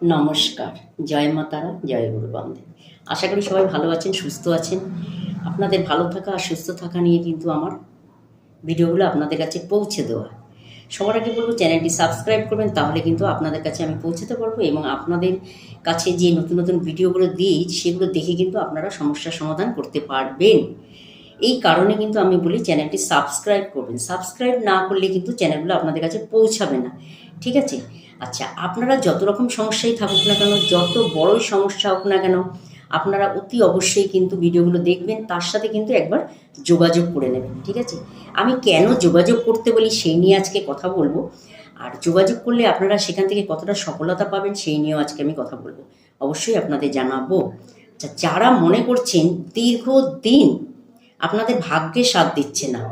নমস্কার। জয় মাতারা জয় গুরু বান্ধব আশা করি সবাই ভালো আছেন, সুস্থ আছেন। আপনাদের ভালো থাকা আর সুস্থ থাকা নিয়ে কিন্তু আমার ভিডিওগুলো আপনাদের কাছে পৌঁছে দেওয়া। সবার আগে বলব, চ্যানেলটি সাবস্ক্রাইব করবেন, তাহলে কিন্তু আপনাদের কাছে আমি পৌঁছাতে পারব এবং আপনাদের কাছে যে নতুন নতুন ভিডিওগুলো দিই, সেগুলো দেখে কিন্তু আপনারা সমস্যার সমাধান করতে পারবেন। এই কারণে কিন্তু আমি বলি, চ্যানেলটি সাবস্ক্রাইব করবেন। সাবস্ক্রাইব না করলে কিন্তু চ্যানেলগুলো আপনাদের কাছে পৌঁছাবে না। ঠিক আছে? আচ্ছা আপনারা যত রকম সমস্যাই থাকুক না কেন, যত বড়ই সমস্যা হোক না কেন, আপনারা অতি অবশ্যই কিন্তু ভিডিওগুলো দেখবেন, তার সাথে কিন্তু একবার যোগাযোগ করে নেবেন, ঠিক আছে? আমি কেন যোগাযোগ করতে বলি সেই নিয়ে আজকে কথা বলব, আর যোগাযোগ করলে আপনারা সেখান থেকে কতটা সফলতা পাবেন সেই নিয়েও আজকে আমি কথা বলব, অবশ্যই আপনাদের জানাব। আচ্ছা যারা মনে করছেন দীর্ঘদিন আপনাদের ভাগ্যে সাথ দিচ্ছে না,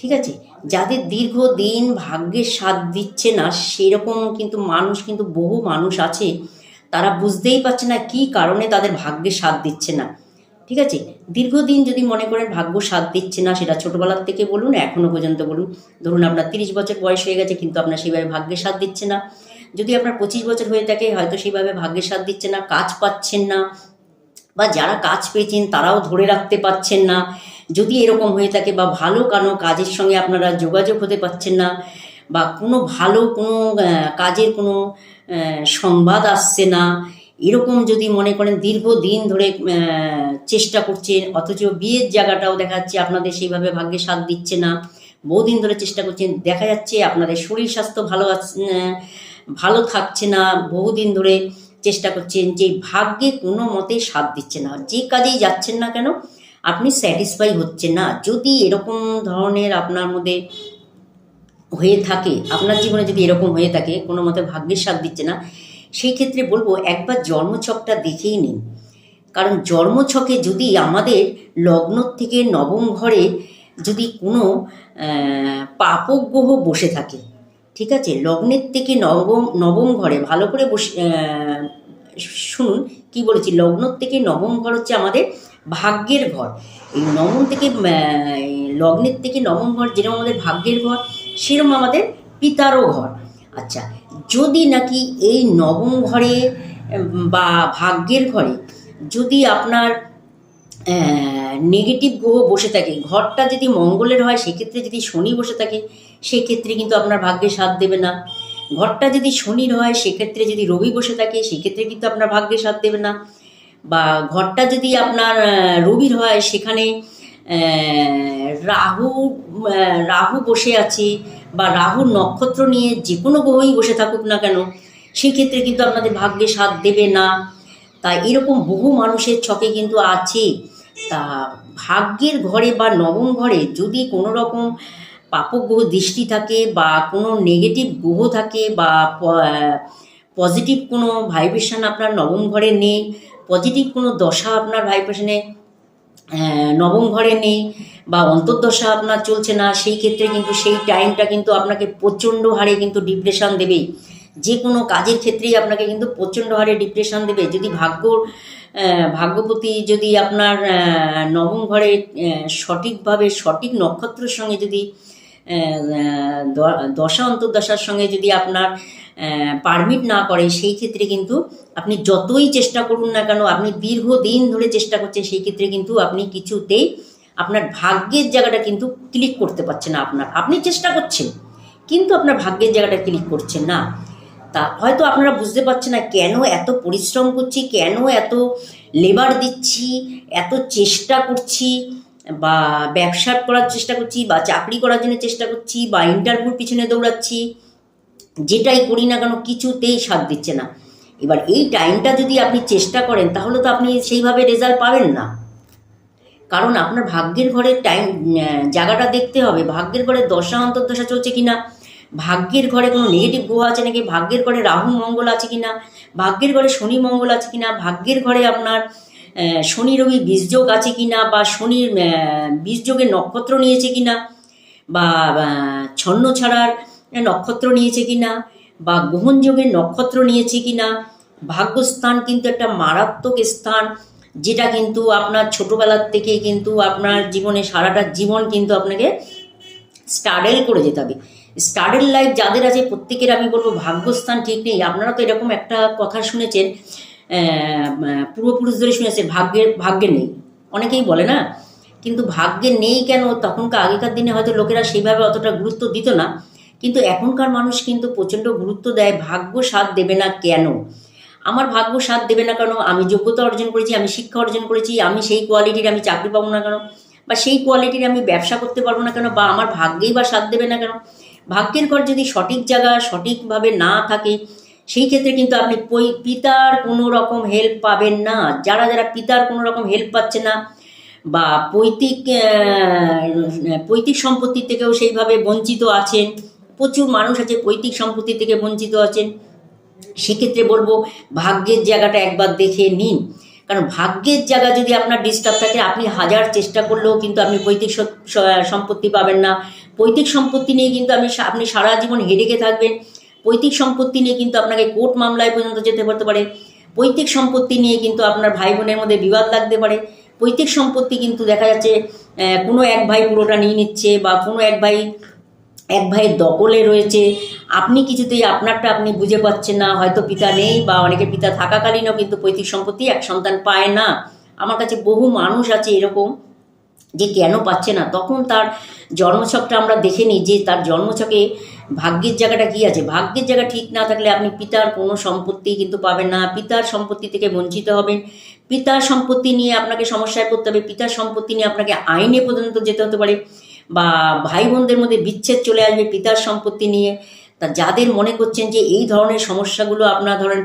ঠিক আছে? যাদের দীর্ঘদিন ভাগ্যের স্বাদ দিচ্ছে না, সেরকম কিন্তু মানুষ, কিন্তু বহু মানুষ আছে, তারা বুঝতেই পারছে না কি কারণে তাদের ভাগ্যে স্বাদ দিচ্ছে না। ঠিক আছে? দীর্ঘদিন যদি মনে করেন ভাগ্য স্বাদ দিচ্ছে না, সেটা ছোটোবেলার থেকে বলুন এখনও পর্যন্ত বলুন। ধরুন আপনার তিরিশ বছর বয়স হয়ে গেছে, কিন্তু আপনার সেইভাবে ভাগ্যে স্বাদ দিচ্ছে না। যদি আপনার পঁচিশ বছর হয়ে থাকে, হয়তো সেইভাবে ভাগ্যের স্বাদ দিচ্ছে না, কাজ পাচ্ছেন না, বা যারা কাজ পেয়েছেন, তারাও ধরে রাখতে পারছেন না। যদি এরকম হয়ে থাকে বা ভালো কোনো কাজের সঙ্গে আপনারা যোগাযোগ হতে পারছেন না, বা কোনো ভালো কোনো কাজের কোনো সংবাদ আসছে না, এরকম যদি মনে করেন দীর্ঘদিন ধরে চেষ্টা করছেন, অথচ বিয়ের জায়গাটাও দেখা যাচ্ছে আপনাদের সেইভাবে ভাগ্যে সাথ দিচ্ছে না, বহুদিন ধরে চেষ্টা করছেন, দেখা যাচ্ছে আপনাদের শরীর স্বাস্থ্য ভালো ভালো থাকছে না, বহুদিন ধরে চেষ্টা করছেন, যে ভাগ্যে কোনো মতে সাথ দিচ্ছে না, যে কাজেই যাচ্ছেন না কেন আপনি স্যাটিসফাই হচ্ছেন না। যদি এরকম ধরনের আপনার মধ্যে হয়ে থাকে আপনার জীবনে যদি এরকম হয়ে থাকে কোনো মতে ভাগ্যের সাথ দিচ্ছে না সেই ক্ষেত্রে বলব একবার জন্মছকটা দেখেই নিন। কারণ জন্মছকে যদি আমাদের লগ্ন থেকে নবম ঘরে যদি কোনো আহ, পাপক গ্রহ বসে থাকে ঠিক আছে? লগ্নের থেকে নবম নবম ঘরে ভালো করে বসে শুনুন কি বলেছি? লগ্ন থেকে নবম ঘর হচ্ছে আমাদের ভাগ্যের ঘর। এই নবম থেকে লগ্নের থেকে নবম ঘর যেরকম আমাদের ভাগ্যের ঘর, সেরকম আমাদের পিতারও ঘর। আচ্ছা যদি নাকি এই নবম ঘরে বা ভাগ্যের ঘরে যদি আপনার নেগেটিভ গ্রহ বসে থাকে, ঘরটা যদি মঙ্গলের হয়, সেক্ষেত্রে যদি শনি বসে থাকে, সেক্ষেত্রে কিন্তু আপনার ভাগ্যে সাথ দেবে না। ঘরটা যদি শনির হয়, সেক্ষেত্রে যদি রবি বসে থাকে, সেক্ষেত্রে কিন্তু আপনার ভাগ্যে সাথ দেবে না। বা ঘরটা যদি আপনার রবির হয়, সেখানে রাহু রাহু বসে আছে বা রাহুর নক্ষত্র নিয়ে যে কোনো গ্রহই বসে থাকুক না কেন সেই ক্ষেত্রে কিন্তু আপনাদের ভাগ্যে সাথ দেবে না। তা এরকম বহু মানুষের ছকে কিন্তু আছে। তা ভাগ্যের ঘরে বা নবম ঘরে যদি কোনো রকম পাপগ্রহ দৃষ্টি থাকে বা কোনো নেগেটিভ গ্রহ থাকে বা পজিটিভ কোনো ভাইব্রেশন আপনার নবম ঘরে নেই পজিটিভ কোনো দশা আপনার ভাইব্রেশনে নবম ঘরে নেই বা অন্তর্দশা আপনার চলছে না, সেই ক্ষেত্রে কিন্তু সেই টাইমটা কিন্তু আপনাকে প্রচণ্ড হারে কিন্তু ডিপ্রেশান দেবেই যে কোনো কাজের ক্ষেত্রেই আপনাকে কিন্তু প্রচণ্ড হারে ডিপ্রেশান দেবে। যদি ভাগ্য ভাগ্যপতি যদি আপনার নবম ঘরে সঠিকভাবে সঠিক নক্ষত্রের সঙ্গে যদি দশা অন্তর্দশার সঙ্গে যদি আপনার পারমিট না করে সেই ক্ষেত্রে কিন্তু আপনি যতই চেষ্টা করুন না কেন, আপনি দীর্ঘদিন ধরে চেষ্টা করছেন, সেই ক্ষেত্রে কিন্তু আপনি কিছুতেই আপনার ভাগ্যের জায়গাটা কিন্তু ক্লিক করতে পারছেন না আপনার। আপনি চেষ্টা করছেন, কিন্তু আপনার ভাগ্যের জায়গাটা ক্লিক করছেন না। তা হয়তো আপনারা বুঝতে পারছেন না কেন এত পরিশ্রম করছি, কেন এত লেবার দিচ্ছি, এত চেষ্টা করছি। বা ব্যবসা করার চেষ্টা করছি, বা চাকরি করার জন্য চেষ্টা করছি, বা ইন্টারভিউর পিছনে দৌড়াচ্ছি, যেটাই করি না কেন কিছুতেই সাথ দিচ্ছে না। এবার এই টাইমটা যদি আপনি চেষ্টা করেন, তাহলে তো আপনি সেইভাবে রেজাল্ট পাবেন না। কারণ আপনার ভাগ্যের ঘরের টাইম জায়গাটা দেখতে হবে, ভাগ্যের ঘরে দশা অন্তর্দশা চলছে কি না ভাগ্যের ঘরে কোনো নেগেটিভ গ্রহ আছে নাকি, ভাগ্যের ঘরে রাহু, মঙ্গল আছে কি না ভাগ্যের ঘরে শনি, মঙ্গল আছে কি না ভাগ্যের ঘরে আপনার শনি রবি বীজযোগ আছে কিনা বা শনির বীজযোগের নক্ষত্র নিয়েছে কিনা বা ছন্ন ছাড়ার নক্ষত্র নিয়েছে কিনা বা গ্রহণযোগের নক্ষত্র নিয়েছে কিনা, ভাগ্যস্থান কিন্তু একটা মারাত্মক স্থান, যেটা কিন্তু আপনার ছোটোবেলার থেকে কিন্তু আপনার জীবনে সারাটা জীবন কিন্তু আপনাকে স্টাডেল করে যেতে হবে। স্টাডেল লাইফ যাদের আছে প্রত্যেকের আমি বলব ভাগ্যস্থান ঠিক নেই। আপনারা তো এরকম একটা কথা শুনেছেন আহ, পূর্বপুরুষ ধরে ভাগ্যের ভাগ্যে নেই। অনেকেই বলে না কিন্তু ভাগ্যে নেই কেন? তখনকার আগেকার দিনে হয়তো লোকেরা সেইভাবে অতটা গুরুত্ব দিত না। কিন্তু এখনকার মানুষ কিন্তু প্রচণ্ড গুরুত্ব দেয় ভাগ্য সাথ দেবে না কেন? আমার ভাগ্য সাথ দেবে না কেন? আমি যোগ্যতা অর্জন করেছি আমি শিক্ষা অর্জন করেছি আমি সেই কোয়ালিটির আমি চাকরি পাবো না কেন? বা সেই কোয়ালিটির আমি ব্যবসা করতে পারব না কেন? বা আমার ভাগ্যেই বা সাথ দেবে না কেন? ভাগ্যের ঘর যদি সঠিক জায়গা সঠিকভাবে না থাকে সেই ক্ষেত্রে কিন্তু আপনি পিতার কোনো রকম হেল্প পাবেন না। যারা যারা পিতার কোনো রকম হেল্প পাচ্ছে না বা পৈতৃক পৈতৃক সম্পত্তি থেকেও সেইভাবে বঞ্চিত আছেন, প্রচুর মানুষ আছে পৈতৃক সম্পত্তি থেকে বঞ্চিত আছেন, সেক্ষেত্রে বলব ভাগ্যের জায়গাটা একবার দেখে নিন। কারণ ভাগ্যের জায়গা যদি আপনার ডিস্টার্ব থাকে, আপনি হাজার চেষ্টা করলেও কিন্তু আপনি পৈতৃক সম্পত্তি পাবেন না। পৈতৃক সম্পত্তি নিয়ে কিন্তু আপনি আপনি সারা জীবন হেডেকে থাকবেন। পৈতৃক সম্পত্তি নিয়ে কিন্তু আপনাকে কোর্ট মামলায় পর্যন্ত যেতে পারতে পারে। পৈতৃক সম্পত্তি নিয়ে কিন্তু আপনার ভাই বোনের মধ্যে বিবাদ লাগতে পারে। পৈতৃক সম্পত্তি কিন্তু দেখা যাচ্ছে কোনো এক ভাই পুরোটা নিয়ে নিচ্ছে বা কোনো এক ভাই, এক ভাইয়ের দখলে রয়েছে। আপনি কিছুতেই আপনারটা আপনি বুঝে পাচ্ছেন না। হয়তো পিতা নেই বা অনেকের পিতা থাকাকালীনও কিন্তু পৈতৃক সম্পত্তি এক সন্তান পায় না। আমার কাছে বহু মানুষ আছে এরকম। যে কেন পাচ্ছে না? তখন তার জন্মছকটা আমরা দেখে নিই যে তার জন্মছকে ভাগ্যের জায়গাটা কি আছে? ভাগ্যের জায়গা ঠিক না থাকলে আপনি পিতার কোনো সম্পত্তি কিন্তু পাবেন না। পিতার সম্পত্তি থেকে বঞ্চিত হবেন। পিতার সম্পত্তি নিয়ে আপনাকে সমস্যায় পড়তে হবে। পিতার সম্পত্তি নিয়ে আপনাকে আইনে পর্যন্ত যেতে হতে পারে বা ভাই বোনদের মধ্যে বিচ্ছেদ চলে আসবে পিতার সম্পত্তি নিয়ে। তা যাদের মনে করছেন যে এই ধরনের সমস্যাগুলো আপনার ধরেন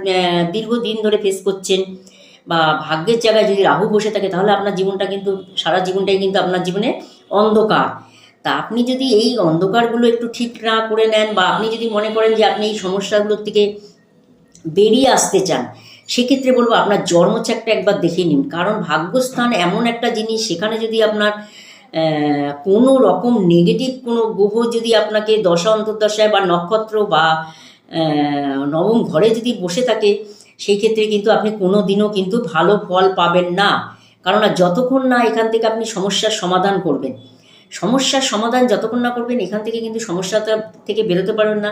দীর্ঘদিন ধরে ফেস করছেন বা ভাগ্যের জায়গায় যদি রাহু বসে থাকে, তাহলে আপনার জীবনটা কিন্তু, সারা জীবনটাই কিন্তু আপনার জীবনে অন্ধকার। তা আপনি যদি এই অন্ধকারগুলো একটু ঠিক না করে নেন বা আপনি যদি মনে করেন যে আপনি এই সমস্যাগুলোর থেকে বেরিয়ে আসতে চান, সেক্ষেত্রে বলব আপনার জন্মচাকটা একবার দেখে নিন। কারণ ভাগ্যস্থান এমন একটা জিনিস, সেখানে যদি আপনার কোনো রকম নেগেটিভ কোনো গ্রহ যদি আপনাকে দশা, অন্তর্দশায় বা নক্ষত্র বা নবম ঘরে যদি বসে থাকে সেই ক্ষেত্রে কিন্তু আপনি কোনো দিনও কিন্তু ভালো ফল পাবেন না। কারণ যতক্ষণ না এখান থেকে আপনি সমস্যার সমাধান করবেন, সমস্যার সমাধান যতক্ষণ না করবেন এখান থেকে কিন্তু সমস্যাটা থেকে বেরোতে পারবেন না।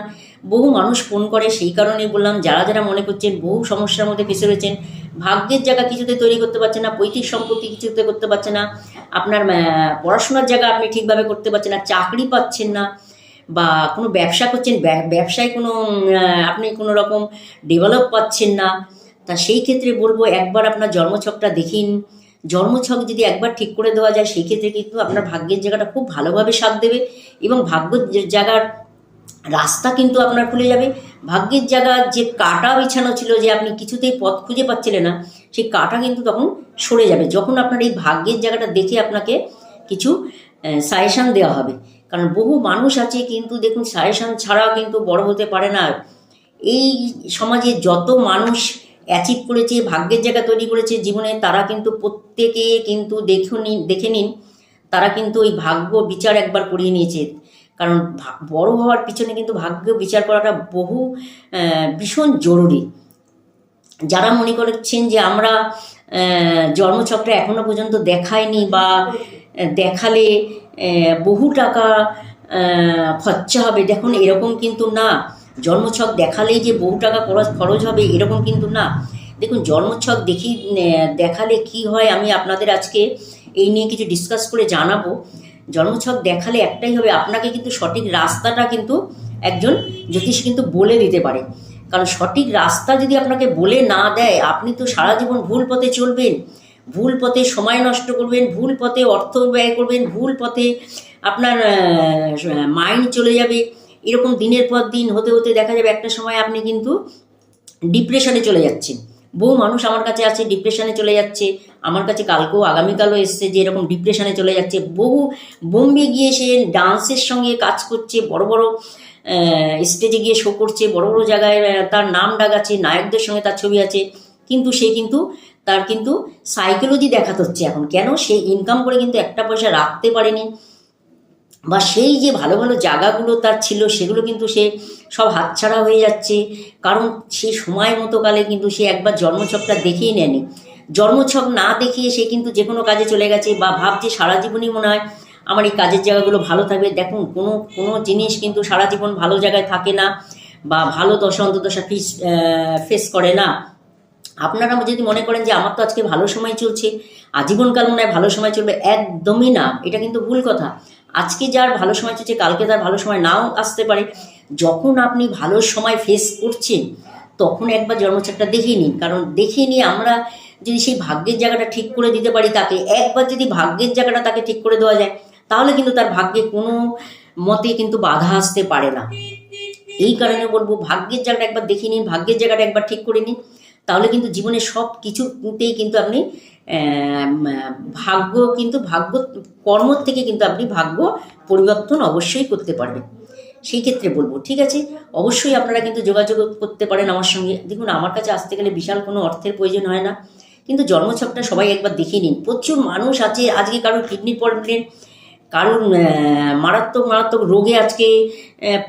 বহু মানুষ ফোন করে, সেই কারণেই বললাম, যারা যারা মনে করছেন বহু সমস্যার মধ্যে ফেসে রয়েছেন, ভাগ্যের জায়গা কিছুতে তৈরি করতে পারছে না, পৈতৃক সম্পত্তি কিছুতে করতে পারছে না, আপনার পড়াশোনার জায়গা আপনি ঠিকভাবে করতে পারছেন না, চাকরি পাচ্ছেন না বা কোনো ব্যবসা করছেন, ব্যব- ব্যবসায় কোনো আপনি কোনো রকম ডেভেলপ পাচ্ছেন না, তা সেই ক্ষেত্রে বলব একবার আপনার জন্মছকটা দেখিন। জন্মছক যদি একবার ঠিক করে দেওয়া যায়, সেই ক্ষেত্রে কিন্তু আপনার ভাগ্যের জায়গাটা খুব ভালোভাবে সাথ দেবে এবং ভাগ্য জায়গার রাস্তা কিন্তু আপনার খুলে যাবে। ভাগ্যের জায়গা যে কাটা বিছানো ছিল যে আপনি কিছুতেই পথ খুঁজে পাচ্ছিলেন না, সেই কাটা কিন্তু তখন সরে যাবে। যখন আপনার এই ভাগ্যের জায়গাটা দেখে আপনাকে কিছু সাজেশান দেওয়া হবে। কারণ বহু মানুষ আছে কিন্তু দেখুন সাজেশান ছাড়াও কিন্তু বড় হতে পারে না। এই সমাজে যত মানুষ অ্যাচিভ করেছে, ভাগ্যের জায়গা তৈরি করেছে জীবনে, তারা কিন্তু প্রত্যেকে কিন্তু দেখে দেখুন দেখে নিন, তারা কিন্তু ওই ভাগ্য বিচার একবার করিয়ে নিয়েছে। কারণ বড় হওয়ার পিছনে কিন্তু ভাগ্য বিচার করাটা বহু ভীষণ জরুরি। যারা মনে করছেন যে আমরা জন্মচক্রে এখনও পর্যন্ত দেখায়নি বা দেখালে বহু টাকা খরচা হবে। দেখুন, এরকম কিন্তু না। জন্মছক দেখালেই যে বহু টাকা খরচ খরচ হবে, এরকম কিন্তু না। দেখুন, জন্মছক দেখি দেখালে কি হয়, আমি আপনাদের আজকে এই নিয়ে কিছু ডিসকাস করে জানাব। জন্মছক দেখালে একটাই হবে, আপনাকে কিন্তু সঠিক রাস্তাটা কিন্তু একজন জ্যোতিষ কিন্তু বলে দিতে পারে। কারণ সঠিক রাস্তা যদি আপনাকে বলে না দেয়, আপনি তো সারা জীবন ভুল পথে চলবেন। ভুল পথে সময় নষ্ট করবেন, ভুল পথে অর্থ ব্যয় করবেন, ভুল পথে আপনার মাইন্ড চলে যাবে। এরকম দিনের পর দিন হতে হতে দেখা যাবে একটা সময় আপনি কিন্তু ডিপ্রেশনে চলে যাচ্ছেন। বহু মানুষ আমার কাছে আছে ডিপ্রেশনে চলে যাচ্ছে। আমার কাছে কালকেও, আগামীকালও এসছে যে এরকম ডিপ্রেশনে চলে যাচ্ছে। বহু বোম্বে গিয়ে সে ডান্সের সঙ্গে কাজ করছে, বড় বড় স্টেজে গিয়ে শো করছে, বড় বড় জায়গায় তার নাম ডাক আছে, নায়কদের সঙ্গে তার ছবি আছে। কিন্তু সে কিন্তু তার কিন্তু সাইকোলজি দেখাতে হচ্ছে এখন। কেন? সে ইনকাম করে কিন্তু একটা পয়সা রাখতে পারেনি। বা সেই যে ভালো ভালো জায়গাগুলো তার ছিল, সেগুলো কিন্তু সে সব হাতছাড়া হয়ে যাচ্ছে। কারণ সে সময় মতো কালে কিন্তু সে একবার জন্মছকটা দেখেই নেয়নি। জন্মছক না দেখিয়ে সে কিন্তু যে কোনো কাজে চলে গেছে বা ভাবছে সারা জীবনই মনে হয়, আমার এই কাজের জায়গাগুলো ভালো থাকবে। দেখুন, কোনো কোনো জিনিস কিন্তু সারা জীবন ভালো জায়গায় থাকে না বা ভালো দশা অন্তদশা ফিস ফেস করে না। আপনারা যদি মনে করেন যে আমার তো আজকে ভালো সময় চলছে, আজীবনকাল মনে হয় ভালো সময় চলবে, একদমই না। এটা কিন্তু ভুল কথা। আজকে যার ভালো সময় চলছে, কালকে তার ভালো সময় নাও আসতে পারে। যখন আপনি ভালো সময় ফেস করছেন, তখন একবার জন্মচারটা দেখিয়ে নিন। কারণ দেখিয়ে নিয়ে আমরা যদি সেই ভাগ্যের জায়গাটা ঠিক করে দিতে পারি তাকে, একবার যদি ভাগ্যের জায়গাটা তাকে ঠিক করে দেওয়া যায়, তাহলে কিন্তু তার ভাগ্যে কোনো মতে কিন্তু বাধা আসতে পারে না। এই কারণে বলব, ভাগ্যের জায়গাটা একবার দেখে নিন, ভাগ্যের জায়গাটা একবার ঠিক করে নিন। তাহলে কিন্তু জীবনে সব কিছুতেই কিন্তু আপনি ভাগ্য কিন্তু ভাগ্য কর্ম থেকে কিন্তু আপনি ভাগ্য পরিবর্তন অবশ্যই করতে পারবেন। সেই ক্ষেত্রে বলব ঠিক আছে? অবশ্যই আপনারা কিন্তু যোগাযোগ করতে পারেন আমার সঙ্গে। দেখুন আমার কাছে আসতে গেলে বিশাল কোনো অর্থের প্রয়োজন হয় না। কিন্তু জন্মছকটা সবাই একবার দেখে নিন। প্রচুর মানুষ আছে আজকে কারোর কিডনি প্রবলেম আহ, মারাত্মক মারাত্মক রোগে আজকে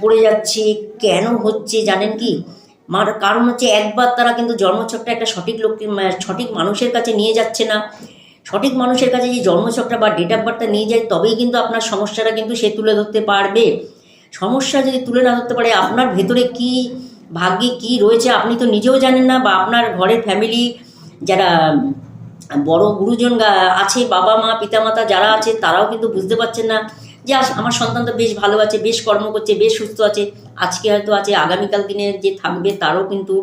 পড়ে যাচ্ছে কেন হচ্ছে জানেন কি? কারণ হচ্ছে একবার তারা কিন্তু জন্মছকটা একটা সঠিক লোক সঠিক মানুষের কাছে নিয়ে যাচ্ছে না। সঠিক মানুষের কাছে যে জন্মছকটা বা ডেট অফ বার্থটা নিয়ে যায়, তবেই কিন্তু আপনার সমস্যাটা কিন্তু সে তুলে ধরতে পারবে। সমস্যা যদি তুলে না ধরতে পারে, আপনার ভেতরে কি ভাগ্যে কি রয়েছে আপনি তো নিজেও জানেন না, বা আপনার ঘরের ফ্যামিলি যারা, বড় গুরুজন আছে বাবা মা পিতামাতা যারা আছে, তারাও কিন্তু বুঝতে পারছেন না। যে আমার সন্তান তো বেশ ভালো আছে, বেশ কর্ম করছে, বেশ সুস্থ আছে। আজকে হয়তো আছে, আগামীকাল দিনে যে থাকবে তারও কিন্তু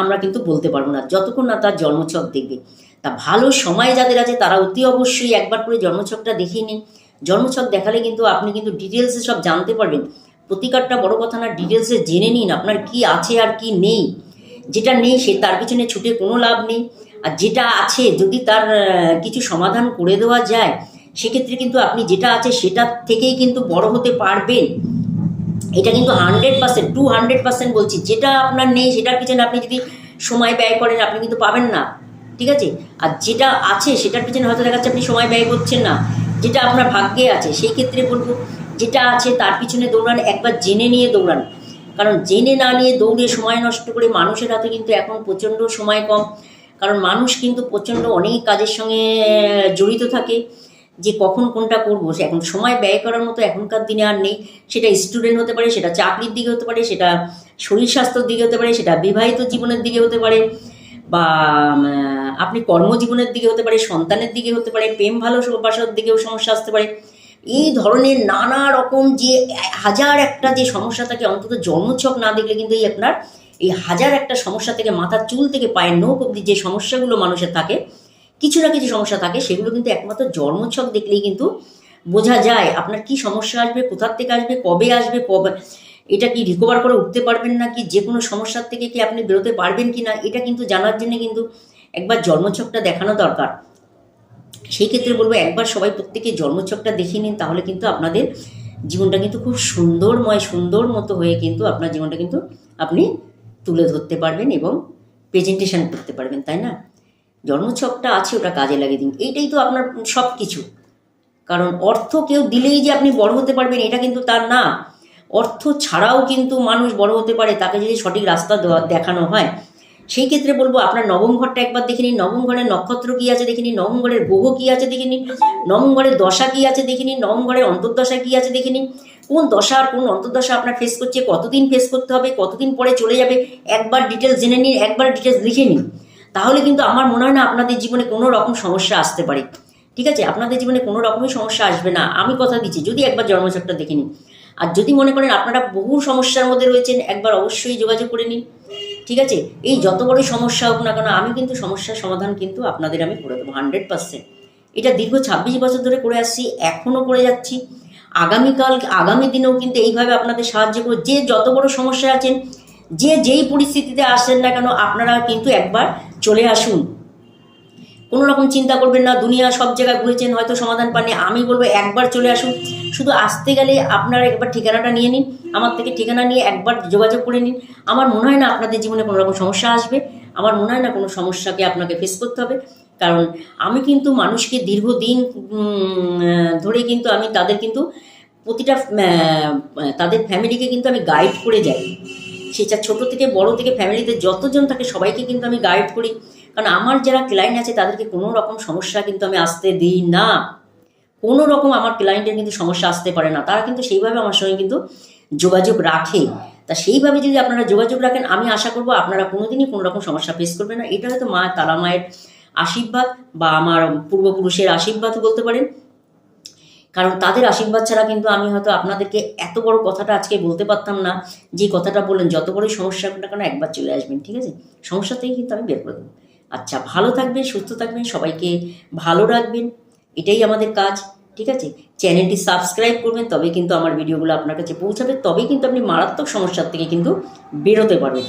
আমরা কিন্তু বলতে পারব না। যতক্ষণ না তার জন্মছক দেখবে। তা ভালো সময় যাদের আছে তারা অতি অবশ্যই একবার করে জন্মছকটা দেখিয়ে নিন। জন্মছক দেখালে কিন্তু আপনি কিন্তু ডিটেলসে সব জানতে পারবেন। প্রতিকারটা বড় কথা না ডিটেলসে জেনে নিন আপনার কি আছে আর কি নেই। যেটা নেই সে তার পিছনে ছুটে কোনো লাভ নেই। আর যেটা আছে যদি তার কিছু সমাধান করে দেওয়া যায় সেক্ষেত্রে কিন্তু আপনি যেটা আছে সেটা থেকেই কিন্তু বড় হতে পারবেন। এটা কিন্তু hundred percent to hundred percent বলছি। যেটা আপনার নেই সেটার পিছনে আপনি যদি সময় ব্যয় করেন, আপনি কিন্তু পাবেন না। ঠিক আছে? আর যেটা আছে সেটার পিছনে হয়তো দেখা যাচ্ছে আপনি সময় ব্যয় করছেন না। যেটা আপনার ভাগ্যে আছে, সেই ক্ষেত্রে বলব, যেটা আছে তার পিছনে দৌড়ান, একবার জেনে নিয়ে দৌড়ান। কারণ জেনে না নিয়ে দৌড়ে সময় নষ্ট করে মানুষের হাতে কিন্তু এখন প্রচণ্ড সময় কম। কারণ মানুষ কিন্তু প্রচণ্ড অনেক কাজের সঙ্গে জড়িত থাকে। যে কখন কোনটা করব, সে এখন সময় ব্যয় করার মতো এখনকার দিনে আর নেই। সেটা স্টুডেন্ট হতে পারে, সেটা চাকরির দিকে হতে পারে, সেটা শরীর স্বাস্থ্যের দিকে হতে পারে, সেটা বিবাহিত জীবনের দিকে হতে পারে বা আপনি কর্মজীবনের দিকে হতে পারে, সন্তানের দিকে হতে পারে, প্রেম ভালোবাসার দিকেও সমস্যা আসতে পারে। এই ধরনের নানা রকম যে হাজার একটা যে সমস্যা থাকে, অন্তত জন্মছক না দেখলে কিন্তু এই আপনার এই হাজার একটা সমস্যা থেকে মাথার চুল থেকে পায়ের নখ অব্দি যে সমস্যাগুলো মানুষের থাকে কিছু না কিছু সমস্যা থাকে, সেগুলো কিন্তু একমাত্র জন্মছক দেখলেই কিন্তু বোঝা যায় আপনার কি সমস্যা আসবে কোথার থেকে আসবে, কবে আসবে, কবে, এটা কি রিকভার করে উঠতে পারবেন না কি যে কোনো সমস্যার থেকে কি আপনি বেরোতে পারবেন কি না এটা কিন্তু জানার জন্য কিন্তু একবার জন্মছকটা দেখানো দরকার। সেই ক্ষেত্রে বলব একবার সবাই প্রত্যেকে জন্মছকটা দেখে নিন, তাহলে কিন্তু আপনাদের জীবনটা কিন্তু খুব সুন্দরময়, সুন্দর মতো হয়ে কিন্তু আপনার জীবনটা কিন্তু আপনি তুলে ধরতে পারবেন এবং প্রেজেন্টেশন করতে পারবেন, তাই না? জন্মছকটা আছে, ওটা কাজে লাগিয়ে দিন। এইটাই তো আপনার সব কিছু কারণ অর্থ কেউ দিলেই যে আপনি বড় হতে পারবেন, এটা কিন্তু তার না। অর্থ ছাড়াও কিন্তু মানুষ বড় হতে পারে, তাকে যদি সঠিক রাস্তা দেখানো হয়। সেই ক্ষেত্রে বলব, আপনার নবম ঘরটা একবার দেখে নিন। নবম ঘরের নক্ষত্র কী আছে দেখে নিন? নবম ঘরের গ্রহ কী আছে দেখে নিন? নবম ঘরের দশা কী আছে দেখে নিন? নবম ঘরের অন্তর্দশা কী আছে দেখে নিন? কোন দশা আর কোন অন্তর্দশা আপনার ফেস করছে, কতদিন ফেস করতে হবে, কতদিন পরে চলে যাবে? একবার ডিটেলস জেনে নিন, একবার ডিটেলস লিখে নিন। তাহলে কিন্তু আমার মনে হয় না আপনাদের জীবনে কোনো রকম সমস্যা আসতে পারে। ঠিক আছে? আপনাদের জীবনে কোনো রকমের সমস্যা আসবে না। আমি কথা দিচ্ছি, যদি একবার জন্মছকটা দেখে নিন। আর যদি মনে করেন আপনারা বহু সমস্যার মধ্যে রয়েছেন, একবার অবশ্যই যোগাযোগ করে নিন। ঠিক আছে? এই যত বড় সমস্যা হোক না কেন, আমি কিন্তু সমস্যার সমাধান কিন্তু আপনাদের আমি করে দেবো হান্ড্রেড পার্সেন্ট এটা দীর্ঘ ছাব্বিশ বছর ধরে করে আসছি এখনও করে যাচ্ছি। আগামীকাল, আগামী দিনেও কিন্তু এইভাবে আপনাদের সাহায্য করব। যে যত বড় সমস্যা আছেন যে যেই পরিস্থিতিতে আসেন না কেন, আপনারা কিন্তু একবার চলে আসুন। কোনো রকম চিন্তা করবেন না, দুনিয়া সব জায়গায় ঘুরেছেন, হয়তো সমাধান পাননি, আমি বলব একবার চলে আসুন। শুধু আসতে গেলে আপনারা একবার ঠিকানাটা নিয়ে নিন, আমার থেকে ঠিকানা নিয়ে একবার যোগাযোগ করে নিন। আমার মনে হয় না আপনাদের জীবনে কোনো রকম সমস্যা আসবে, আমার মনে হয় না কোনো সমস্যাকে আপনাকে ফেস করতে হবে। কারণ আমি কিন্তু মানুষকে দীর্ঘদিন ধরে কিন্তু আমি তাদের কিন্তু প্রতিটা তাদের ফ্যামিলিকে কিন্তু আমি গাইড করে যাই। সেটা ছোট থেকে বড় থেকে ফ্যামিলিতে যতজন থাকে সবাইকে কিন্তু আমি গাইড করি। কারণ আমার যারা ক্লায়েন্ট আছে তাদেরকে কোনো রকম সমস্যা কিন্তু আমি আসতে দিই না। কোনো রকম আমার ক্লায়েন্টের কিন্তু সমস্যা আসতে পারে না। তারা কিন্তু সেইভাবে আমার সঙ্গে কিন্তু যোগাযোগ রাখে। তা সেইভাবে যদি আপনারা যোগাযোগ রাখেন, আমি আশা করব আপনারা কোনোদিনই কোনো রকম সমস্যা ফেস করবেন না। এটা হয়তো মা, তারা মায়ের আশীর্বাদ বা আমার পূর্বপুরুষের আশীর্বাদও বলতে পারেন। কারণ তাদের আশীর্বাদ ছাড়া কিন্তু আমি হয়তো আপনাদেরকে এত বড় কথাটা আজকে বলতে পারতাম না, যে কথাটা বললেন, যত বড়ই সমস্যা না কেন একবার চলে আসবেন, ঠিক আছে? সমস্যা থেকে কিন্তু আমি বের করে দেবো। আচ্ছা ভালো থাকবেন, সুস্থ থাকবেন, সবাইকে ভালো রাখবেন, এটাই আমাদের কাজ, ঠিক আছে? চ্যানেলটি সাবস্ক্রাইব করবেন তবে কিন্তু আমার ভিডিওগুলো আপনার কাছে পৌঁছাবে, তবেই কিন্তু আপনি মারাত্মক সমস্যার থেকে কিন্তু বেরোতে পারবেন।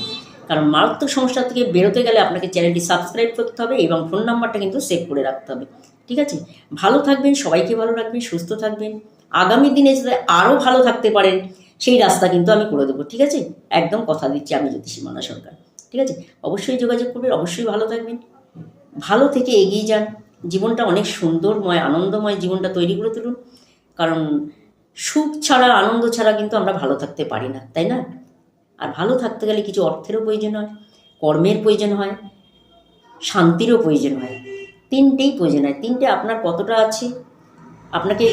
কারণ মারাত্মক সমস্যা থেকে বেরোতে গেলে আপনাকে চ্যানেলটি সাবস্ক্রাইব করতে হবে এবং ফোন নাম্বারটা কিন্তু সেভ করে রাখতে হবে। ঠিক আছে? ভালো থাকবেন, সবাইকে ভালো রাখবেন, সুস্থ থাকবেন। আগামী দিনে যাতে আরও ভালো থাকতে পারেন, সেই রাস্তা কিন্তু আমি করে দেবো, ঠিক আছে? একদম কথা দিচ্ছি আমি যদি সীমানা সরকার, ঠিক আছে? অবশ্যই যোগাযোগ করবেন, অবশ্যই ভালো থাকবেন। ভালো থেকে এগিয়ে যান, জীবনটা অনেক সুন্দরময়, আনন্দময় জীবনটা তৈরি করে তুলুন। কারণ সুখ ছাড়া, আনন্দ ছাড়া কিন্তু আমরা ভালো থাকতে পারি না, তাই না? আর ভালো থাকতে গেলে কিছু অর্থেরও প্রয়োজন হয়, কর্মের প্রয়োজন হয়, শান্তিরও প্রয়োজন হয়। তিনটেই প্রয়োজন হয়। তিনটে আপনার কতটা আছে? আপনাকে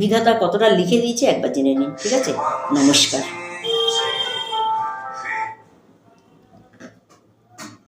বিধাতা কতটা লিখে দিয়েছে একবার জেনে নিন, ঠিক আছে? নমস্কার।